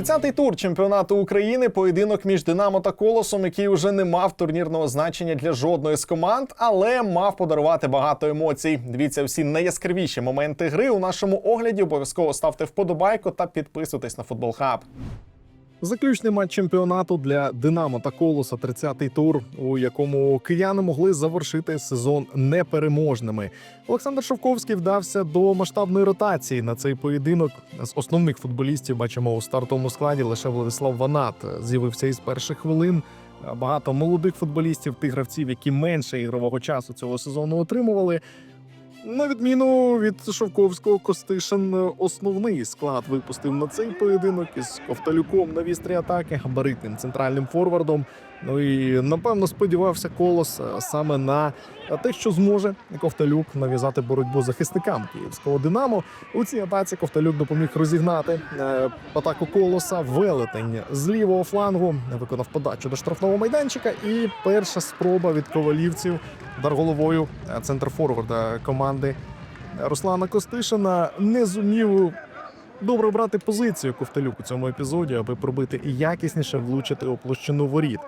30-й тур чемпіонату України. Поєдинок між Динамо та Колосом, який уже не мав турнірного значення для жодної з команд, але мав подарувати багато емоцій. Дивіться всі найяскравіші моменти гри у нашому огляді. Обов'язково ставте вподобайку та підписуйтесь на футбол хаб. Заключний матч чемпіонату для Динамо та Колоса 30-й тур, у якому кияни могли завершити сезон непереможними. Олександр Шовковський вдався до масштабної ротації на цей поєдинок. З основних футболістів бачимо у стартовому складі лише Владислав Ванат з'явився із перших хвилин. Багато молодих футболістів, тих гравців, які менше ігрового часу цього сезону отримували. На відміну від Шовковського, Костишин основний склад випустив на цей поєдинок із Ковталюком на вістрі атаки, габаритним центральним форвардом. Ну і напевно сподівався колос е, саме на те, що зможе Ковталюк нав'язати боротьбу захисникам київського Динамо. У цій атаці Ковталюк допоміг розігнати е, атаку колоса. Велетень з лівого флангу виконав подачу до штрафного майданчика. І перша спроба від ковалівців удар головою е, центр форварда команди Руслана Костишина не зумів добре брати позицію Ковталюк у цьому епізоді, аби пробити і якісніше влучити у площину воріт.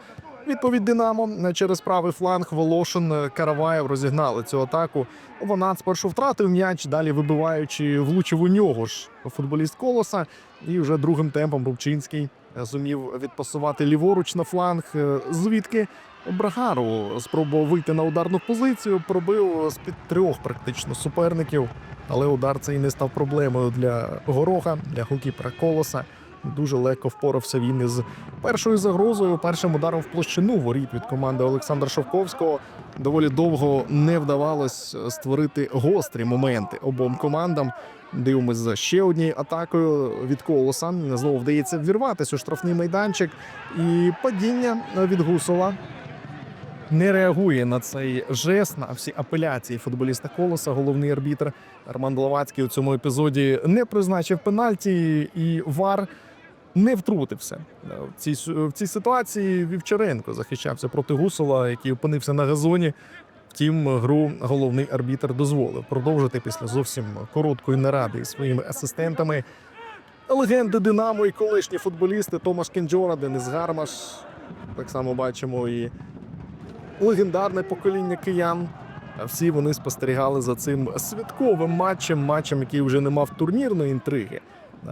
Відповідь Динамо через правий фланг Волошин е, Караваєв розігнали цю атаку. Вона спершу втратив м'яч, далі вибиваючи, влучив у нього ж футболіст колоса. І вже другим темпом Рубчинський е, зумів відпасувати ліворуч на фланг, е, звідки Брагару спробував вийти на ударну позицію, пробив з під трьох практично суперників. Але удар цей не став проблемою для Гороха, для голкіпера колоса. Дуже легко впорався він із першою загрозою, першим ударом в площину воріт від команди Олександра Шовковського. Доволі довго не вдавалось створити гострі моменти обом командам. Дивимось за ще однією атакою від колоса. Знову вдається вірватися у штрафний майданчик. І падіння від Гусова не реагує на цей жест, на всі апеляції футболіста колоса. Головний арбітр Роман Блавацький у цьому епізоді не призначив пенальті, і вар не втрутився. В цій, в цій ситуації Вівчаренко захищався проти Гусова, який опинився на газоні. Втім, гру головний арбітр дозволив продовжити після зовсім короткої наради із своїми асистентами. Легенди Динамо і колишні футболісти Томаш Кенджора, Денис Гармаш. Так само бачимо і легендарне покоління киян. А всі вони спостерігали за цим святковим матчем, матчем, який вже не мав турнірної інтриги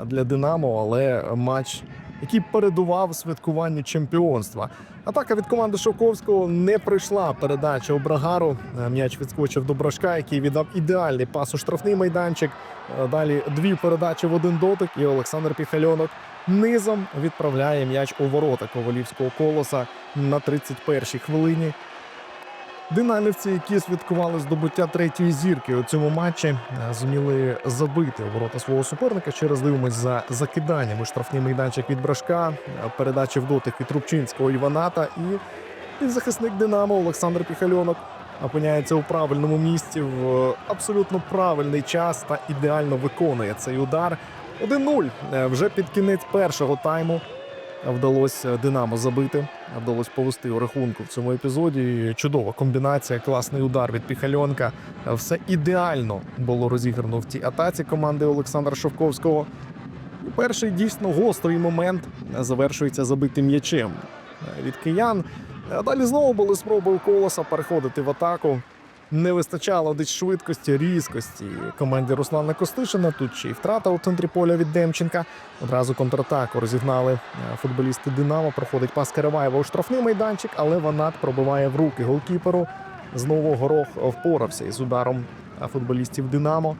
для Динамо, але матч, який передував святкуванню чемпіонства. Атака від команди Шовковського не пройшла. Передача у Брагару. М'яч відскочив до Брашка, який віддав ідеальний пас у штрафний майданчик. Далі дві передачі в один дотик, і Олександр Піхальонок низом відправляє м'яч у ворота ковалівського колоса на 31-й хвилині. Динамівці, які святкували здобуття третьої зірки у цьому матчі, е, зуміли забити ворота свого суперника. Ще раз дивимось за закиданням у штрафний майданчик від Брашка, е, передачі в дотик від Рубчинського Іваната і, захисник Динамо Олександр Піхальонок опиняється у правильному місці в абсолютно правильний час та ідеально виконує цей удар. 1-0 Е, вже під кінець першого тайму вдалося Динамо забити, вдалося повести у рахунку в цьому епізоді. Чудова комбінація, класний удар від Піхальонка. Все ідеально було розіграно в цій атаці команди Олександра Шовковського. Перший дійсно гострий момент завершується забитим м'ячем від киян. Далі знову були спроби у колоса переходити в атаку. Не вистачало десь швидкості, різкості команді Руслана Костишина. Тут ще й втрата у центрі поля від Демченка. Одразу контратаку розігнали е, футболісти Динамо. Проходить пас Караваєва у штрафний майданчик, але Ванат пробиває в руки голкіперу. Знову горох впорався із ударом е, футболістів Динамо.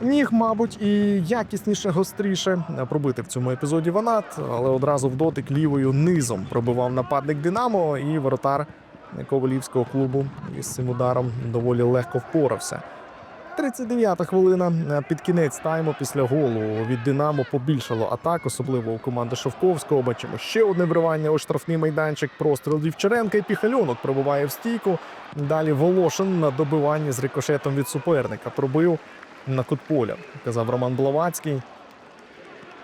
Міг, мабуть, і якісніше, гостріше пробити в цьому епізоді Ванат, але одразу в дотик лівою низом пробивав нападник Динамо, і воротар Ковалівського клубу із цим ударом доволі легко впорався. 39-та хвилина е, під кінець тайму після голу від Динамо побільшало атак, особливо у команди Шовковського. Бачимо ще одне вривання у штрафний майданчик. Простріл Вівчаренка і Піхальонок пробиває в стійку. Далі Волошин на добиванні з рикошетом від суперника пробив на кут поля, казав Роман Блавацький.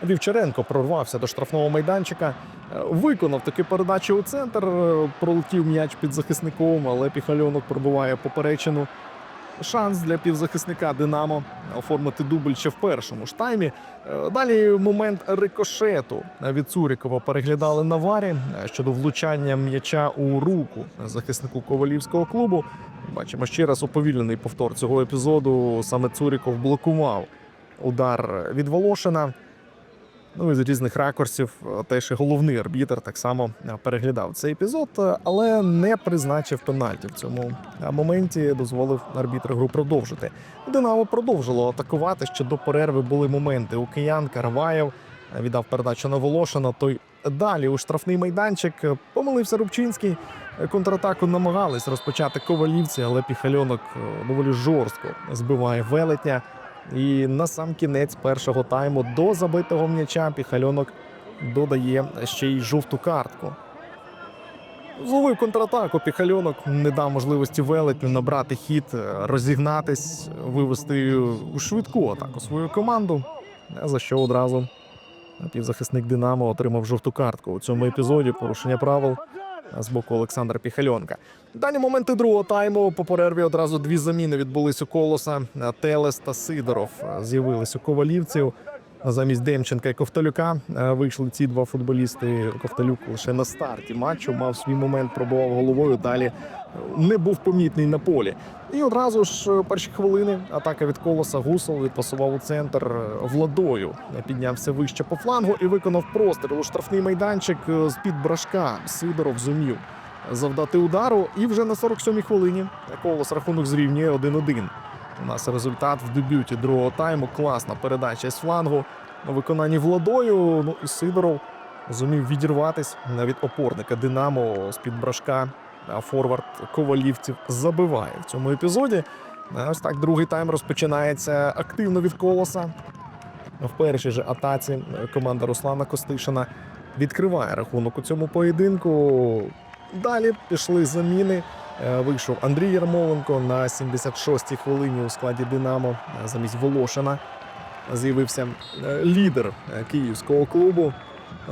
Вівчаренко прорвався до штрафного майданчика, е, виконав таки передачу у центр, е, пролетів м'яч під захисником, але Піхальонок пробиває поперечину. шанс для півзахисника Динамо оформити дубль ще в першому ж таймі. Е, Далі момент рикошету від Цурікова переглядали на варі щодо влучання м'яча у руку захиснику ковалівського клубу. Бачимо ще раз уповільнений повтор цього епізоду. Саме Цуріков блокував удар від Волошина. Ну і з різних ракурсів е, теж і головний арбітр так само е, переглядав цей епізод, е, але не призначив пенальті в цьому моменті. Дозволив арбітр гру продовжити. Динамо продовжило атакувати. Ще до перерви були моменти. У киян Караваєв е, віддав передачу на Волошина. Той далі у штрафний майданчик помилився Рубчинський. Контратаку намагались розпочати ковалівці, але піхальонок доволі жорстко збиває велетня. І на сам кінець першого тайму до забитого м'яча піхальонок додає ще й жовту картку. Зловив контратаку, піхальонок не дав можливості велетню набрати хід, розігнатись, вивести у швидку атаку свою команду. За що одразу півзахисник Динамо отримав жовту картку у цьому епізоді. Порушення правил з боку Олександра Піхальонка. Дані моменти другого тайму по перерві одразу дві заміни відбулись у колоса. Телес та Сидоров е, з'явились у ковалівців. Замість Демченка і Ковталюка е, вийшли ці два футболісти. Ковталюк лише на старті матчу мав свій момент, пробував головою. Далі е, не був помітний на полі. І одразу ж е, перші хвилини атака від колоса Гусол відпасував у центр владою. Піднявся вище по флангу і виконав простріл у штрафний майданчик з під брашка. Сидоров зумів завдати удару. І вже на 47-й хвилині колос рахунок зрівнює 1-1. У нас результат в дебюті другого тайму. Класна передача з флангу у виконанні владою. Ну і Сидоров зумів відірватись від опорника Динамо з під брашка. Форвард ковалівців забиває в цьому епізоді. Ось так другий тайм розпочинається активно від колоса. В першій же атаці команда Руслана Костишина відкриває рахунок у цьому поєдинку. Далі пішли заміни. Е, Вийшов Андрій Ярмоленко на 76-й хвилині у складі Динамо е, замість Волошина. З'явився е, лідер київського клубу.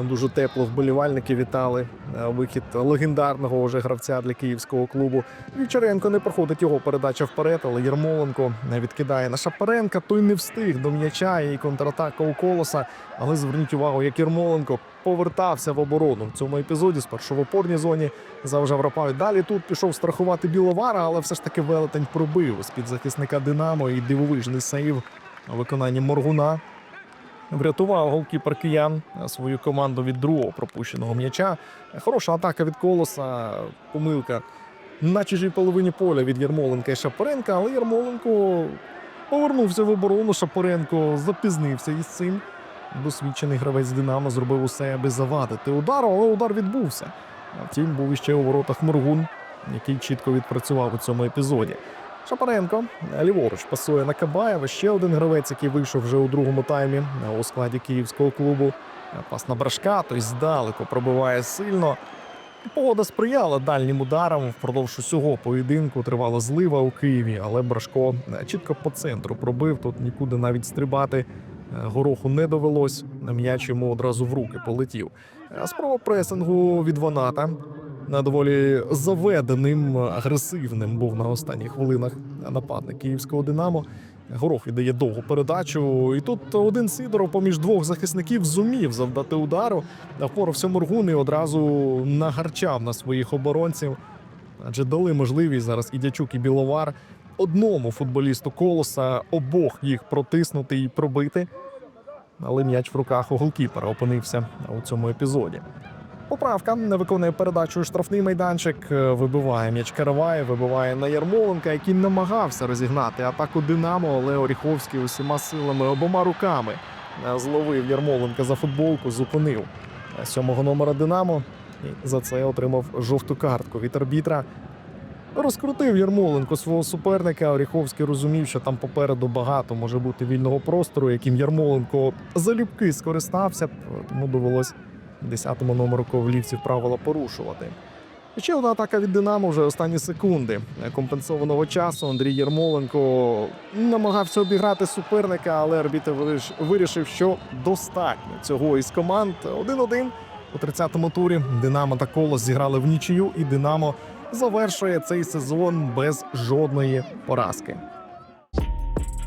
Дуже тепло вболівальники вітали е, вихід легендарного вже гравця для київського клубу. Вівчаренко не проходить його передача вперед, але Єрмоленко не відкидає на Шапаренка. Той не встиг до м'яча і контратака у колоса. Але зверніть увагу, як Єрмоленко повертався в оборону в цьому епізоді. Спершу в опорній зоні завжав Рапаві. Далі тут пішов страхувати Біловара, але все ж таки велетень пробив з під захисника Динамо і дивовижний сейв у виконанні Моргуна. Врятував голкіпер киян свою команду від другого пропущеного м'яча. Хороша атака від колоса, помилка на чужій половині поля від Ярмоленка і Шапоренка, але Ярмоленко повернувся в оборону. Шапоренко запізнився із цим. Досвідчений гравець Динамо зробив усе, аби завадити удару, але удар відбувся. Втім, був іще у воротах Моргун, який чітко відпрацював у цьому епізоді. Шапаренко ліворуч пасує на Кабаєва. Ще один гравець, який вийшов вже у другому таймі у складі київського клубу. Пас на брашка, той здалеку пробиває сильно. Погода сприяла дальнім ударам. Впродовж усього поєдинку тривала злива у Києві, але Брашко чітко по центру пробив. Тут нікуди навіть стрибати. е, Гороху не довелось. М'яч йому одразу в руки полетів. Спроба пресингу від Ваната. На доволі заведеним, агресивним був на останніх хвилинах нападник київського Динамо. Горох віддає довгу передачу. І тут один Сидоров поміж двох захисників зумів завдати удару. Впорався Моргун і одразу нагарчав на своїх оборонців. Адже дали можливість зараз і Дячук, і Біловар одному футболісту колоса обох їх протиснути і пробити. Але м'яч в руках у голкіпера опинився у цьому епізоді. Поправка не виконує передачу у штрафний майданчик, е, вибиває м'яч Караває, вибиває на Ярмоленка, який намагався розігнати атаку Динамо, але Оріховський усіма силами обома руками е, зловив Ярмоленка за футболку, зупинив е, сьомого номера Динамо. І за це отримав жовту картку від арбітра. Розкрутив Ярмоленко свого суперника. Оріховський розумів, що там попереду багато може бути вільного простору, яким Ярмоленко залюбки скористався, тому довелось 10-му номеру ковлівців правила порушувати. Ще одна атака від Динамо вже останні секунди компенсованого часу. Андрій Ярмоленко намагався обіграти суперника, але арбітр вирішив, що достатньо цього із команд. 1-1 у 30-му турі Динамо та Колос зіграли в нічию, і Динамо завершує цей сезон без жодної поразки.